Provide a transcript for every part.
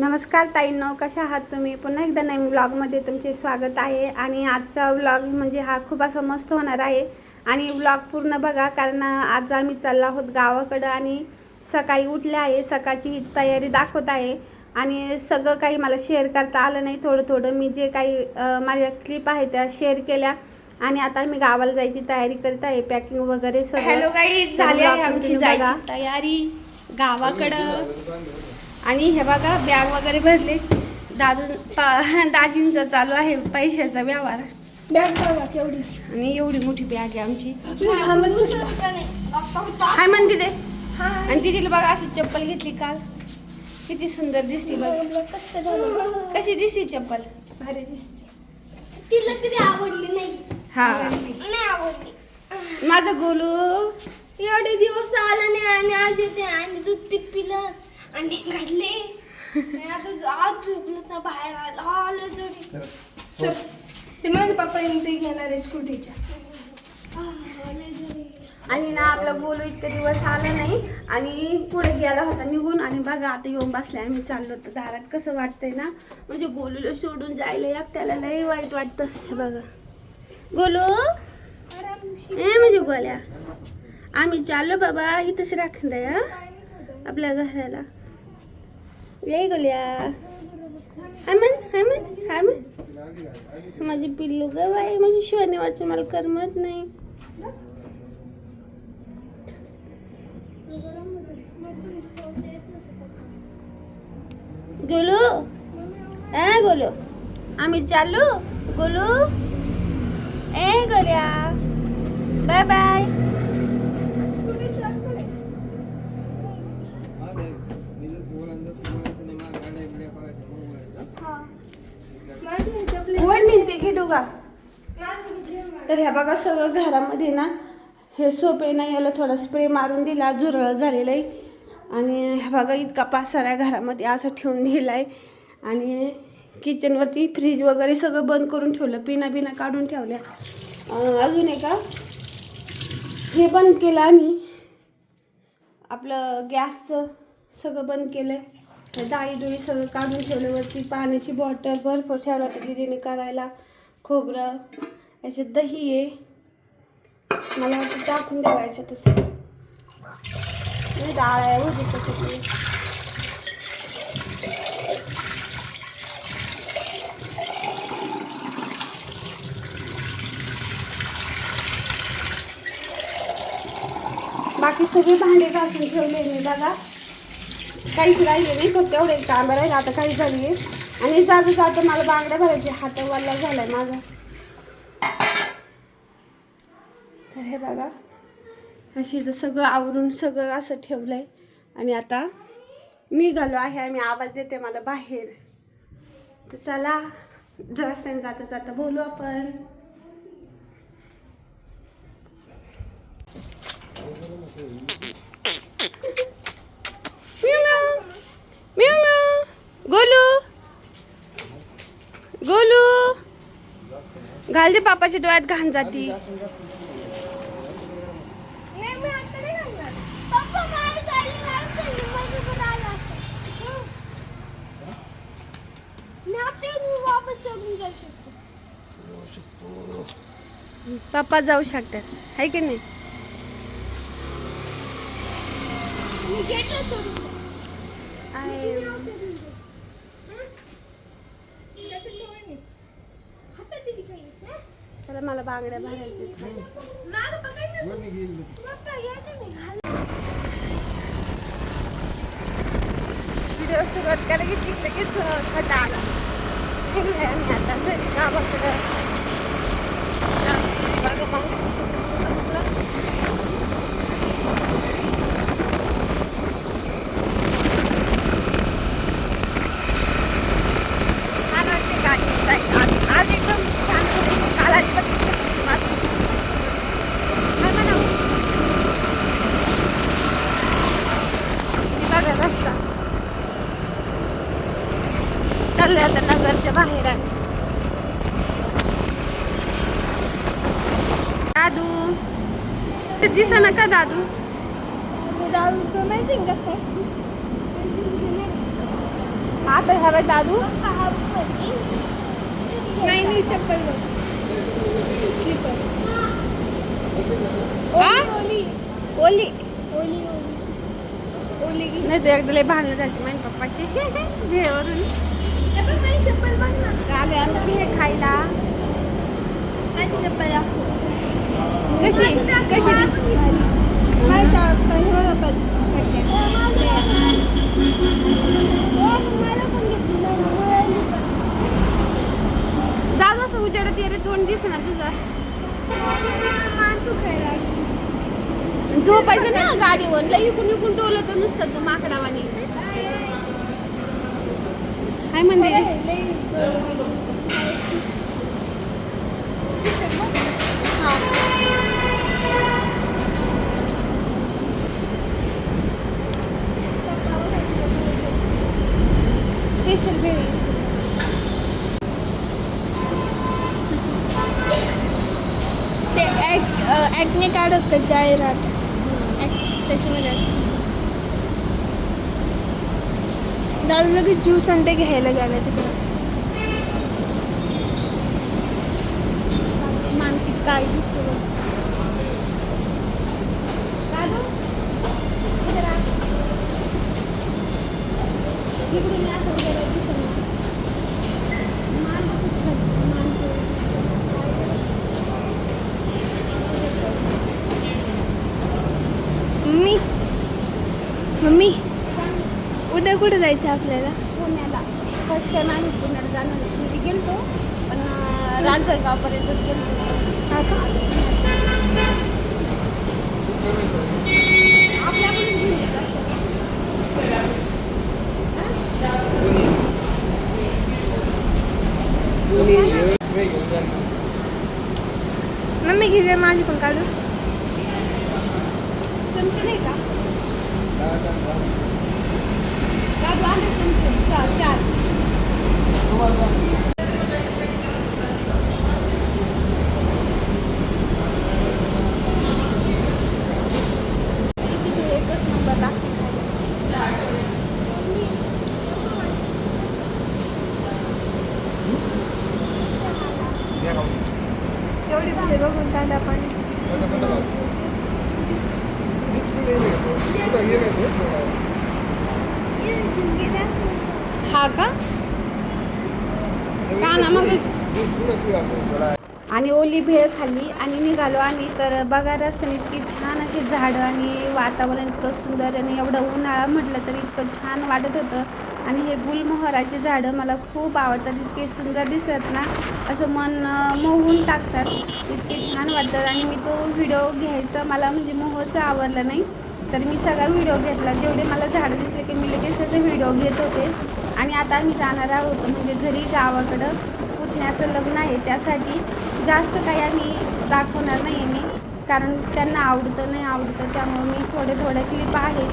नमस्कार ताईंनो कशा आहात तुम्ही? पुन्हा एकदा नवीन व्लॉगमध्ये तुमचे स्वागत आहे. आणि आजचा व्लॉग म्हणजे हा खूप असा मस्त होणार आहे. आणि व्लॉग पूर्ण बघा कारण आज आम्ही चाललो आहोत गावाकडं आणि सकाळी उठले आहे. सकाळची तयारी दाखवत आहे. आणि सगळं काही मला शेअर करता आलं नाही. थोडं थोडं मी जे काही माझ्या क्लिप आहे त्या शेअर केल्या. आणि आता मी गावाला जायची तयारी करत आहे. पॅकिंग वगैरे सगळं. हॅलो तर झाली आहे आमची. जायची तयारी. गावाकडं आणि हे बघा बॅग वगैरे भरले. दादू पा- दाजींचा चालू आहे पैशाचा व्यवहार. बॅग बघा केवढी. आणि एवढी मोठी बॅग आहे आमची. हाय म्हणते ते आणि दिदीला बघा अशी चप्पल घेतली काल. किती सुंदर दिसती बघ. कशी दिसती चप्पल? भारी दिसते. तिला तरी आवडली नाही. हा. नाही आवडली. माझं गोलू. एवढे दिवस आला नाही आणि आज येते आणि दूध पीत पिलं. आणि घातले आता आज झोपलं ना बाहेर आलं आलं जरी सर ते माझे पप्पा येऊन ते घेणार आहे स्कूटीच्या. आणि ना आपला गोलू इतके दिवस आला नाही. आणि पुढे गेला होता निघून. आणि बघा आता येऊन बसलाय आम्ही चाललो तर दारात कसं वाटतंय ना? म्हणजे गोलूला सोडून जायला एकट्याला लई वाईट वाटतं. हे बघा. गोलू? ए म्हणजे गोल्या. आम्ही चाललो बाबा इथंच राखून रे हा. आपल्या घराला. ये गोल्या हाय मन हाय मन हाय मन माझी पिल्लू ग बाई माझी शिवानी वाचून मला करमत नाही. गोलू? ए गोलू. आम्ही चाललो. गोलू? ए गोल्या. बाय बाय वर निघते खेटू का तर ह्या बघा सगळं घरामध्ये ना हे सोपे ना याला थोडा स्प्रे मारून दिला झुरळ झालेलं आहे. आणि ह्या बघा इतका पासारा घरामध्ये असं ठेवून दिला आहे. आणि किचनवरती फ्रीज वगैरे सगळं बंद करून ठेवलं पिना बिना काढून ठेवल्या. अजून एका हे. बंद केलं आम्ही. आपलं गॅसचं सगळं बंद केलं. आहे डाळी डोळी सगळं काढून ठेवलं वरती. पाण्याची बॉटल भरपूर ठेवला तर दिदीने करायला. खोबरं. याच्यात दही आहे. मला वाटतं टाकून ठेवायचं तसं. आणि डाळ आहे होती बाकी सगळी भांडे घासून ठेवलेली बघा. काहीच राहिले नाही फक्त एवढे काम राहिले आता काही झाली आहे. आणि जाता जाता मला बांगड्या भरायचे हात वल्ला झालाय माझा. तर हे बघा. अशी इथं सगळं आवरून सगळं असं ठेवलं आहे आणि आता निघालो आहे आम्ही आवाज देते मला बाहेर. तर चला जास्त जाता जाता बोलू आपण. गोलू. गोलू. घाल दे पापाच्या डोळ्यात घाण जाती नाही मी आता नाही घालणार पप्पा माझ्या गाडीला असतं, माझ्याकडे आला असतं. मी आता येऊन वापस चढून जाऊ शकतो पप्पा जाऊ शकतात आहे की नाही मी गेटला चढून जाऊ. आहे. चढून जाऊ. हं? त्याच्यात डोळे नाही. हातात दिली काही, हं? तर मला बांगड्या भरायच्या मागं बघाय ना तू. पप्पा, या तुम्ही, घाल. व्हिडिओ सुरुवात करायला घेतली लगेच आला निघलोय आम्ही आता घरी गावाकडं बघा मग सुटं सुटं आपलं. छान वाटते गाडी जायला. आज आज एकदम छान वाटते. काल अजिबात इच्छा नव्हती माझी. काय म्हणावं? आणि बघा रस्ता चाललोय आता नगरच्या बाहेर आहे दादू. ते दिसा ना का दादू? दारू तो माहिती कसं? हा आता ह्या बघ दादू. नाही नाही चप्पल स्लीपर? ओली. ओली ओली. ओली नाही तर एकदा लय भांडणं झाली माझ्या पप्पाची. माझी चप्पल बघ ना. आले आम्ही खायला. कशी. दादू असं उजेडत ये रे तोंड दिस ना तुझं. झोपायचं ना गाडीवर लई इकून इकून टोलं तर नुसतं तू माकडावानी काय म्हणते लई- स्पेशल भेळ ते ॲक ॲक्ने काढत का जाहिरात ॲक्स त्याच्यामध्ये असते. दादा लगेच ज्यूस आणि ते घ्यायला गेला तिकडं. मानसिक काय दिसतं दादू इकडे राहा. इकडून या असं उजेडात दिसेल ना. मान दिसतं, मान मम्मी मम्मी उद्या कुठे जायचं आपल्याला? पुण्याला. फर्स्ट टाइम आम्ही पुण्याला जाणार. म्हणजे गेलतो पण रांजणगावपर्यंतच गेलतो. हा का? आपल्याकडून घेऊन येत असतं. मम्मी घे माझी पण काढू चमचे नाही का? दादू आणले चमचे चार चार किती भेळ एकच नंबर लागते खायला. एवढी भेळ बघून दादा पण हा का का ना मग आणि ओली भेळ खाल्ली आणि निघालो आम्ही. तर बघा रस्त्याने इतकी छान अशी झाडं आणि वातावरण इतकं सुंदर आणि एवढं उन्हाळा म्हटलं तरी इतकं छान वाटत होतं. आणि हे गुलमोहराची झाडं मला खूप आवडतात. इतके सुंदर दिसत ना असं मन मोहून टाकतात. इतके छान वाटतात. आणि मी तो व्हिडिओ घ्यायचा मला म्हणजे मोहच आवडला नाही. तर मी सगळा व्हिडिओ घेतला. जेवढे मला झाडं दिसले की मी लगेच त्याचा व्हिडिओ घेत होते. आणि आता आम्ही जाणार आहोत म्हणजे घरी गावाकडं. पुतण्याचं लग्न आहे त्यासाठी जास्त काही आम्ही दाखवणार नाही मी. कारण त्यांना आवडतं नाही आवडतं त्यामुळे मी थोडे थोड्या क्लिप आहे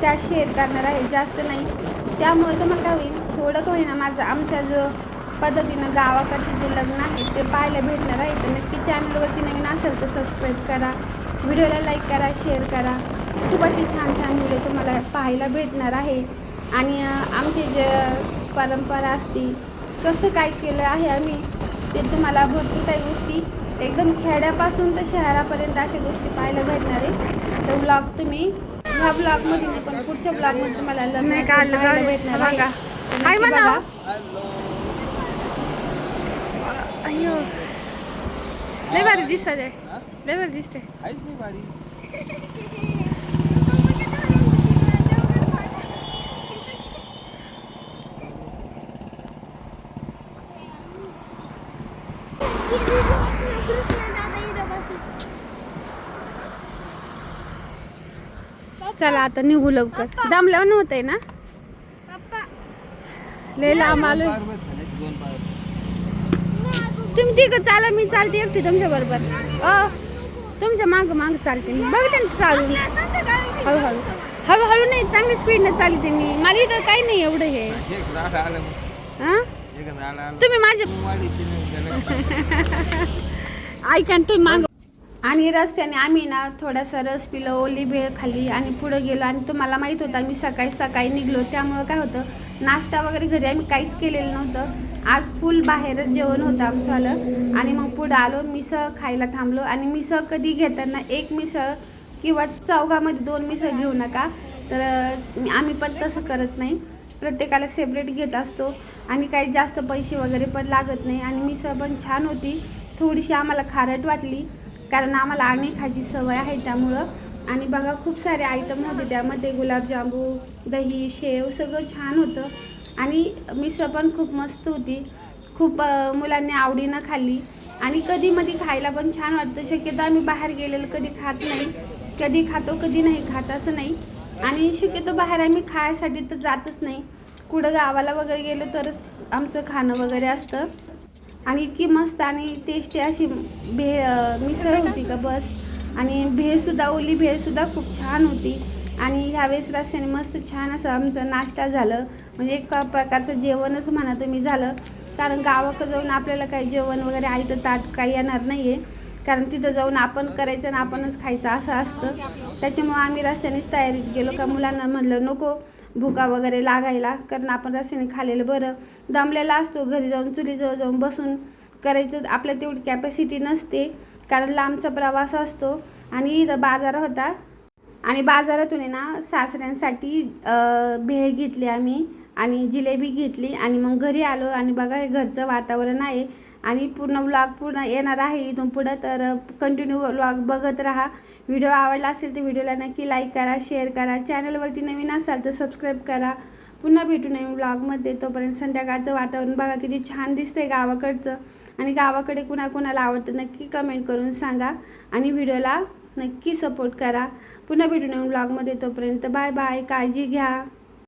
त्या शेअर करणार आहे जास्त नाही. त्यामुळे तुम्हाला काय होईल थोडं का होईना माझं आमच्या जो पद्धतीनं गावाकडचे जे लग्न आहे ते पाहायला भेटणार आहे. तर नक्की चॅनलवरती नवीन असेल तर सबस्क्राईब करा. व्हिडिओला लाईक करा शेअर करा. खूप असे छान छान व्हिडिओ तुम्हाला पाहायला भेटणार आहे. आणि आमची जे परंपरा असते कसं काय केलं आहे आम्ही ते तुम्हाला भरपूर काही गोष्टी एकदम खेड्यापासून तर शहरापर्यंत अशा गोष्टी पाहायला भेटणार आहे. तर ब्लॉग तुम्ही ह्या ब्लॉगमध्ये नाही पण पुढच्या ब्लॉगमध्ये तुम्हाला. भेटणार आहे. लय भारी दिसत आहे. लय भारी दिसते चला आता निघू लवकर. दमल्यावर नव्हतंय ना? लय लांब आलो तुम्ही तिकडं चाला मी चालते एकटी तुमच्या बरोबर. अ तुमच्या माग माग चालते मी. बघते ना चालून. हळूहळू. हळूहळू नाही चांगली स्पीडने चालते मी. मला इथं काही नाही एवढं हे. तुम्ही माझे ऐका तुम्ही माग आणि रस्त्याने आम्ही ना थोडासा रस पिलो ओली भेळ खाल्ली आणि पुढं गेलो आणि तुम्हाला माहीत होता मी सकाळी सकाळी निघलो. त्यामुळं काय होतं नाश्ता वगैरे घरी आम्ही काहीच केलेलं नव्हतं. आज फुल बाहेरच जेवण होतं आमचं आलं. आणि मग पुढं आलो मिसळ खायला थांबलो. आणि मिसळ कधी घेताना एक मिसळ किंवा चौघामध्ये दोन मिसळ घेऊ नका. तर आम्ही पण तसं करत नाही. प्रत्येकाला सेपरेट घेत असतो. आणि काही जास्त पैसे वगैरे पण लागत नाही. आणि मिसळ पण छान होती. थोडीशी आम्हाला खारट वाटली. कारण आम्हाला आम्ही खायची सवय आहे त्यामुळं. आणि बघा खूप सारे आयटम होते त्यामध्ये. गुलाबजामू दही शेव सगळं छान होतं. आणि मिसळ पण खूप मस्त होती. खूप मुलांनी आवडीनं खाल्ली. आणि कधी मध्ये खायला पण छान वाटतं. शक्यतो आम्ही बाहेर गेलेलं कधी खात नाही. कधी खातो कधी नाही खात असं नाही. आणि शक्यतो बाहेर आम्ही खायसाठी तर जातच नाही. कुठं गावाला वगैरे गेलो तरच आमचं खाणं वगैरे असतं. आणि इतकी मस्त आणि टेस्टी अशी भे मिसळ होती का बस. आणि भेळसुद्धा ओली भेळसुद्धा खूप छान होती. आणि ह्यावेळेस रस्त्याने मस्त छान असं आमचं नाश्ता झालं. म्हणजे एक प्रकारचं जेवणच म्हणा तुम्ही झालं. कारण गावाकडं जाऊन आपल्याला काही जेवण वगैरे आयतं ताट काही येणार नाही आहे कारण तिथं जाऊन आपण करायचं आणि आपणच खायचं असं असतं. त्याच्यामुळं आम्ही रस्त्यानेच तयारीत गेलो का मुलांना म्हणलं नको भुका वगैरे लागायला कारण आपण रस्त्याने खाल्लेलं बरं. दमलेला असतो घरी जाऊन चुलीजवळ जाऊन बसून करायचं आपल्या तेवढी कॅपॅसिटी नसते. कारण लांबचा प्रवास असतो आणि इथं बाजार होता. आणि बाजारातून आहे ना सासऱ्यांसाठी भेळ घेतली आम्ही आणि जिलेबी घेतली आणि मग घरी आलो. आणि बघा हे घरचं वातावरण आहे. आणि पूर्ण व्लॉग पूर्ण येणार आहे इथून पुढं. तर कंटिन्यू व्लॉग बघत राहा. व्हिडिओ आवडला असेल तर व्हिडिओला नक्की लाईक करा शेअर करा. चॅनलवरती नवीन असाल तर सबस्क्राईब करा. पुन्हा भेटू नवीन ब्लॉगमध्ये तोपर्यंत संध्याकाळचं वातावरण बघा किती छान दिसते गावाकडचं. आणि गावाकडे कुणाकुणाला आवडतं नक्की कमेंट करून सांगा. आणि व्हिडिओला नक्की सपोर्ट करा. पुन्हा भेटू नवीन ब्लॉगमध्ये तोपर्यंत बाय बाय काळजी घ्या.